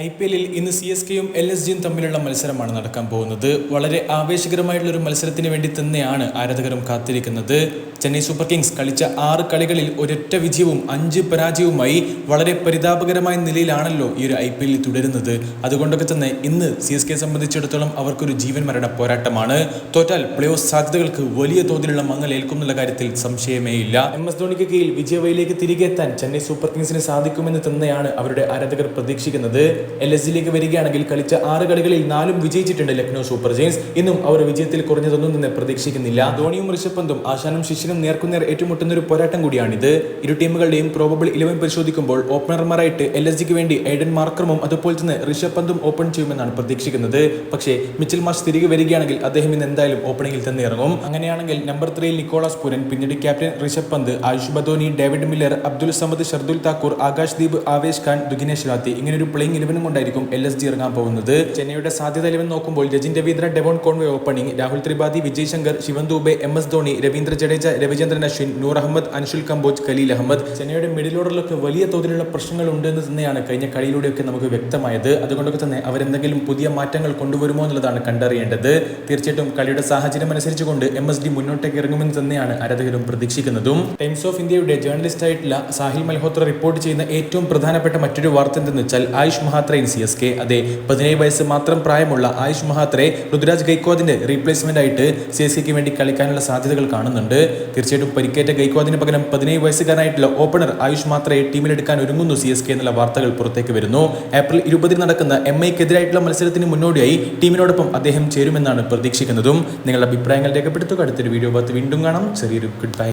I P എല്ലിൽ ഇന്ന് C S കെയും എൽ എസ് ജിയും തമ്മിലുള്ള മത്സരമാണ് നടക്കാൻ പോകുന്നത്. വളരെ ആവേശകരമായിട്ടുള്ള ഒരു മത്സരത്തിന് വേണ്ടി തന്നെയാണ് ആരാധകരും കാത്തിരിക്കുന്നത്. ചെന്നൈ സൂപ്പർ കിങ്സ് കളിച്ച ആറ് കളികളിൽ ഒരൊറ്റ വിജയവും അഞ്ച് പരാജയവുമായി വളരെ പരിതാപകരമായ നിലയിലാണല്ലോ ഈ ഒരു ഐ പി എല്ലിൽ തുടരുന്നത്. അതുകൊണ്ടൊക്കെ തന്നെ ഇന്ന് സി എസ് കെ സംബന്ധിച്ചിടത്തോളം അവർക്കൊരു ജീവൻ മരണ പോരാട്ടമാണ്. തോറ്റാൽ പ്ലേ ഓഫ് സാധ്യതകൾക്ക് വലിയ തോതിലുള്ള മങ്ങൽ ഏൽക്കുമെന്നുള്ള കാര്യത്തിൽ സംശയമേ ഇല്ല. എം എസ് ധോണിക്ക് കീഴിൽ വിജയവയിലേക്ക് തിരികെ എത്താൻ ചെന്നൈ സൂപ്പർ കിങ്സിന് സാധിക്കുമെന്ന് തന്നെയാണ് അവരുടെ ആരാധകർ പ്രതീക്ഷിക്കുന്നത്. എൽ എസ് ജിയിലേക്ക് വരികയാണെങ്കിൽ കളിച്ച ആറ് കളികളിൽ നാലും വിജയിച്ചിട്ടുണ്ട് ലക്നൗ സൂപ്പർ ജെയിൻസ്. ഇന്നും അവർ വിജയത്തിൽ കുറഞ്ഞതൊന്നും തന്നെ പ്രതീക്ഷിക്കുന്നില്ല. ധോണിയും ഋഷഭ് പന്തും ആശാനും ശിശിനും നേർക്കുനേർ ഏറ്റുമുട്ടുന്ന ഒരു പോരാട്ടം കൂടിയാണിത്. ഇരു ടീമുകളുടെയും പ്രോബബിൾ ഇലവൻ പരിശോധിക്കുമ്പോൾ ഓപ്പണർമാരായിട്ട് എൽ എസ് ജിക്ക് വേണ്ടി ഐഡൻ മാർക്കറും അതുപോലെ തന്നെ ഋഷഭ് പന്തും ഓപ്പൺ ചെയ്യുമെന്നാണ് പ്രതീക്ഷിക്കുന്നത്. പക്ഷേ മിച്ചൽ മാർച്ച് തിരികെ വരികയാണെങ്കിൽ അദ്ദേഹം ഇന്ന് എന്തായാലും ഓപ്പണിംഗിൽ തന്നെ ഇറങ്ങും. അങ്ങനെയാണെങ്കിൽ നമ്പർ ത്രീയിൽ നിക്കോളാസ് പുരൻ പിന്നീട് captain Rishabh Pant Ayush Badoni David Miller Abdul Samad Shardul Thakur Akash Deep Avesh Khan Digvesh Rathi ഇങ്ങനെ ഒരു പ്ലേയിങ് ഇലവനും കൊണ്ടായിരിക്കും എൽ എസ് ജി ഇറങ്ങാൻ പോകുന്നത്. ചെന്നൈയുടെ സാധ്യത ഇലവൻ നോക്കുമ്പോൾ Rachin Ravindra Devon Conway opening Rahul Tripathi Vijay Shankar Shivam Dube M S Dhoni Ravindra Jadeja Ravichandran Ashwin Noor Ahmad Anshul Kamboj Khaleel Ahmed. ചെന്നൈയുടെ middle ഓർഡറിലൊക്കെ വലിയ തോതിലുള്ള പ്രശ്നങ്ങൾ ഉണ്ടെന്ന് തന്നെയാണ് കഴിഞ്ഞ കളിയിലൂടെയൊക്കെ നമുക്ക് വ്യക്തമായത്. അതുകൊണ്ടൊക്കെ തന്നെ അവരെന്തെങ്കിലും പുതിയ മാറ്റങ്ങൾ കൊണ്ടുവരുമോ എന്നുള്ളതാണ് കണ്ടറിയേണ്ടത്. തീർച്ചയായിട്ടും കളിയുടെ സാഹചര്യം അനുസരിച്ചുകൊണ്ട് എം എസ് ഡി മുന്നോട്ടേക്ക് ഇറങ്ങുമെന്ന് തന്നെയാണ് ആരാധകരും പ്രതീക്ഷിക്കുന്നതും. ടൈംസ് ഓഫ് ഇന്ത്യയുടെ ജേർണലിസ്റ്റ് ആയിട്ടുള്ള സാഹിൽ മൽഹോത്ര റിപ്പോർട്ട് ചെയ്യുന്ന ഏറ്റവും പ്രധാനപ്പെട്ട മറ്റൊരു വാർത്ത എന്തെന്ന് വെച്ചാൽ Ayush Mhatre in C S K. അതെ പതിനേഴ് വയസ്സ് മാത്രം പ്രായമുള്ള ആയുഷ് മഹാത്രയെ ഋതുരാജ് ഗൈക്വാദിന്റെ റീപ്ലേസ്മെന്റ് ആയിട്ട് സി എസ് കെക്ക് വേണ്ടി കളിക്കാനുള്ള സാധ്യതകൾ കാണുന്നുണ്ട്. തീർച്ചയായിട്ടും പരിക്കേറ്റ ഗൈക്വാദിന് പകരം പതിനേഴ് വയസ്സുകാരനായിട്ടുള്ള ഓപ്പണർ ആയുഷ് മാത്രയെ ടീമിലെടുക്കാൻ ഒരുങ്ങുന്നു സി എസ് കെ എന്നുള്ള വാർത്തകൾ പുറത്തേക്ക് വരുന്നു. ഏപ്രിൽ ഇരുപതിന് നടക്കുന്ന എം ഐക്കെതിരായിട്ടുള്ള മത്സരത്തിന് മുന്നോടിയായി ടീമിനോടൊപ്പം അദ്ദേഹം ചേരുമെന്നാണ് പ്രതീക്ഷിക്കുന്നതും. നിങ്ങളുടെ അഭിപ്രായങ്ങൾ രേഖപ്പെടുത്തുക. അടുത്തൊരു വീഡിയോ ഭാഗത്ത് വീണ്ടും കാണാം. ചെറിയൊരു ഗുഡ് ബൈ